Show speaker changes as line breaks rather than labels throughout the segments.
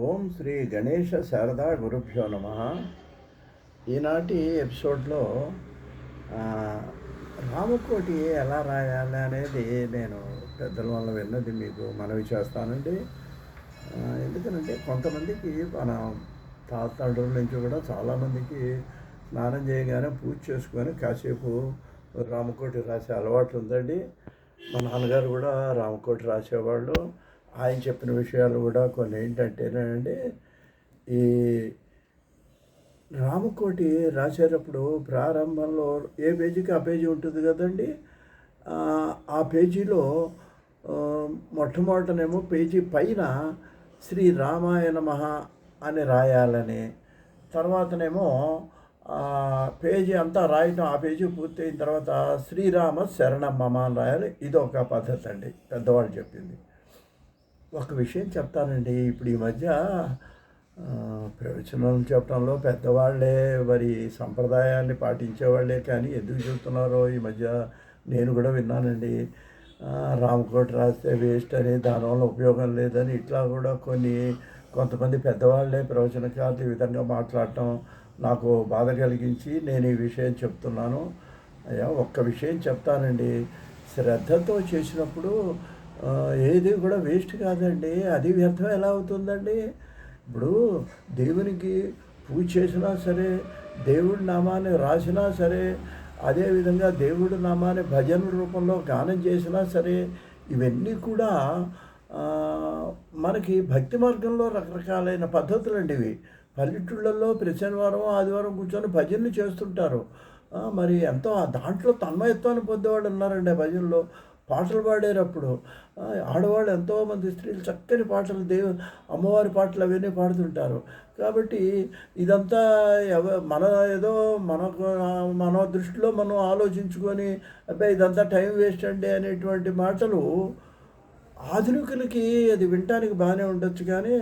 ఓం శ్రీ గణేష శారదా గురుభ్యో నమ. ఈనాటి ఎపిసోడ్లో రామకోటి ఎలా రాయాలి అనేది నేను పెద్దల వల్ల విన్నది మీకు మనవి చేస్తానండి. ఎందుకనంటే కొంతమందికి మన తాతడుల నుంచి కూడా చాలామందికి స్నానం చేయగానే పూజ చేసుకొని కాసేపు రామకోటి రాసే అలవాటు ఉందండి. మా నాన్నగారు కూడా రామకోటి రాసేవాళ్ళు. ఆయన చెప్పిన విషయాలు కూడా కొన్ని ఏంటంటేనండి ఈ రామకోటి రాసేటప్పుడు ప్రారంభంలో ఏ పేజీకి ఆ పేజీ ఉంటుంది కదండి? ఆ, పేజీలో మొట్టమొదటనేమో పేజీ పైన శ్రీ రామాయణ మహా అని రాయాలని. తర్వాతనేమో పేజీ అంతా రాయటం ఆ పేజీ పూర్తయిన తర్వాత శ్రీరామ శరణం మమ అని రాయాలి. ఇది ఒక పద్ధతి అండి. పెద్దవాళ్ళు చెప్పింది. ఒక విషయం చెప్తానండి. ఇప్పుడు ఈ మధ్య ఆ, ప్రవచనాలు చెప్పడంలో పెద్దవాళ్ళే మరి సంప్రదాయాన్ని పాటించేవాళ్ళే కానీ ఎందుకు చెప్తున్నారో ఈ మధ్య నేను కూడా విన్నానండి. ఆ, రామకోటి రాస్తే వేస్ట్ అని దానివల్ల ఉపయోగం లేదని ఇట్లా కూడా కొన్ని కొంతమంది పెద్దవాళ్ళే ప్రవచనకారులు ఈ విధంగా మాట్లాడటం నాకు బాధ కలిగించి నేను ఈ విషయం చెప్తున్నాను. అయ్యా ఒక్క విషయం చెప్తానండి. శ్రద్ధతో చేసినప్పుడు ఏది కూడా వేస్ట్ కాదండి. అది వ్యర్థం ఎలా అవుతుందండి? ఇప్పుడు దేవునికి పూజ చేసినా సరే దేవుడి నామాన్ని రాసినా సరే అదేవిధంగా దేవుడి నామాన్ని భజన రూపంలో గానం చేసినా సరే ఇవన్నీ కూడా మనకి భక్తి మార్గంలో రకరకాలైన పద్ధతులు అండి ఇవి. పల్లెటూళ్ళల్లో ప్రతి శనివారం ఆదివారం కూర్చొని భజనలు చేస్తుంటారు. మరి ఎంతో ఆ దాంట్లో తన్మయత్వాన్ని పొందేవాళ్ళు ఉన్నారండి ఆ భజనలో. పాటలు పాడేటప్పుడు ఆడవాళ్ళు ఎంతోమంది స్త్రీలు చక్కని పాటలు దేవు అమ్మవారి పాటలు అవన్నీ పాడుతుంటారు. కాబట్టి ఇదంతా ఎవ మన ఏదో మనకు మన దృష్టిలో మనం ఆలోచించుకొని అబ్బాయి ఇదంతా టైం వేస్ట్ అండి అనేటువంటి మాటలు ఆధునికులకి అది వినటానికి బాగానే ఉండొచ్చు కానీ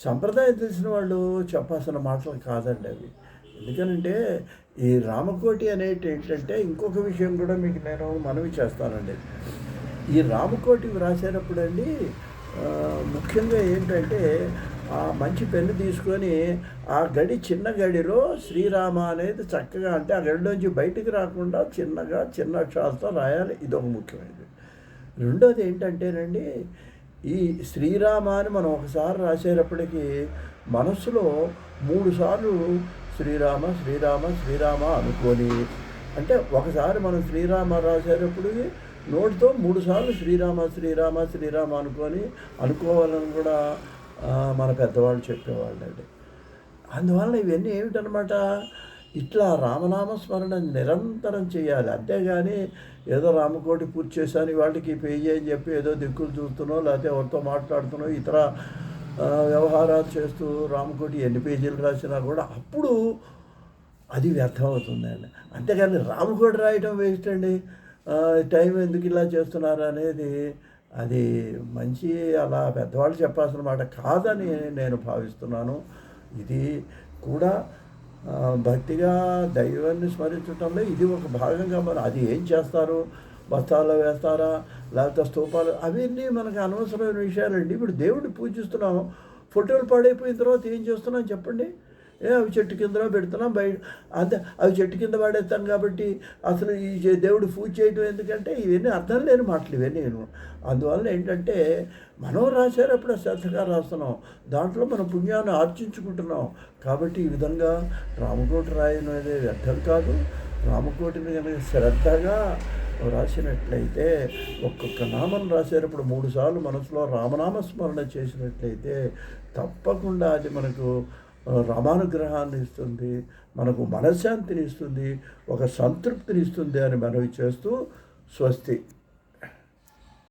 సంప్రదాయం తెలిసిన వాళ్ళు చెప్పాల్సిన మాటలు కాదండి అవి. ఎందుకనంటే ఈ రామకోటి అనేటి ఏంటంటే ఇంకొక విషయం కూడా మీకు నేను మనవి చేస్తానండి. ఈ రామకోటి రాసేటప్పుడు అండి ముఖ్యంగా ఏంటంటే ఆ మంచి పెన్ను తీసుకొని ఆ గడి చిన్న గడిలో శ్రీరామ అనేది చక్కగా అంటే ఆ గడిలోంచి బయటికి రాకుండా చిన్నగా చిన్న అక్షరాలతో రాయాలి. ఇది ఒక ముఖ్యమైనది. రెండోది ఏంటంటేనండి ఈ శ్రీరామ అని మనం ఒకసారి రాసేటప్పటికీ మనసులో మూడుసార్లు శ్రీరామ శ్రీరామ శ్రీరామ అనుకొని అంటే ఒకసారి మనం శ్రీరామ రాసేటప్పుడు నోటితో మూడుసార్లు శ్రీరామ శ్రీరామ శ్రీరామ అనుకొని అనుకోవాలని కూడా మన పెద్దవాళ్ళు చెప్పేవాళ్ళండి. అందువల్ల ఇవన్నీ ఏమిటనమాట? ఇట్లా రామనామ స్మరణ నిరంతరం చేయాలి. అంతేగాని ఏదో రామకోటి పూర్తి చేశాను వాటికి పేజీ అని చెప్పి ఏదో దిక్కులు చూస్తున్నావు లేకపోతే ఎవరితో మాట్లాడుతున్నావు ఇతర వ్యవహారాలు చేస్తూ రామకోటి ఎన్ని పేజీలు రాసినా కూడా అప్పుడు అది వ్యర్థం అవుతుందండి అంతేగాని రామకోటి రాయటం వేస్ట్ అండి. టైం ఎందుకు ఇలా చేస్తున్నారు అనేది అది మంచి అలా పెద్దవాళ్ళు చెప్పాల్సిన మాట కాదని నేను భావిస్తున్నాను. ఇది కూడా భక్తిగా దైవాన్ని స్మరించడంలో ఇది ఒక భాగంగా మరి అది ఏం చేస్తారు? బస్తాల్లో వేస్తారా? లేకపోతే స్తూపాలు? అవన్నీ మనకు అనవసరమైన విషయాలండి. ఇప్పుడు దేవుడిని పూజిస్తున్నాం ఫోటోలు పాడైపోయిన తర్వాత ఏం చేస్తున్నాం చెప్పండి? ఏ అవి చెట్టు కిందలో పెడుతున్నాం బయట. అంతే అవి చెట్టు కింద పడేస్తాను కాబట్టి అసలు ఈ దేవుడు పూజ చేయడం ఎందుకంటే ఇవన్నీ అర్థం లేని మాటలు ఇవన్నీ నేను. అందువల్ల ఏంటంటే మనం రాసేటప్పుడు శ్రద్ధగా రాస్తున్నాం. దాంట్లో మన పుణ్యాన్ని ఆర్జించుకుంటున్నాం. కాబట్టి ఈ విధంగా రామకోటి రాయడం అనేది వ్యర్థం కాదు. రామకోటిని కనుక శ్రద్ధగా రాసినట్లయితే ఒక్కొక్క నామం రాసేటప్పుడు మూడు సార్లు మనసులో రామనామ స్మరణ చేసినట్లయితే తప్పకుండా అది మనకు రామానుగ్రహాన్ని ఇస్తుంది మనకు మనశ్శాంతిని ఇస్తుంది ఒక సంతృప్తిని ఇస్తుంది అని మనవి చేస్తూ స్వస్తి.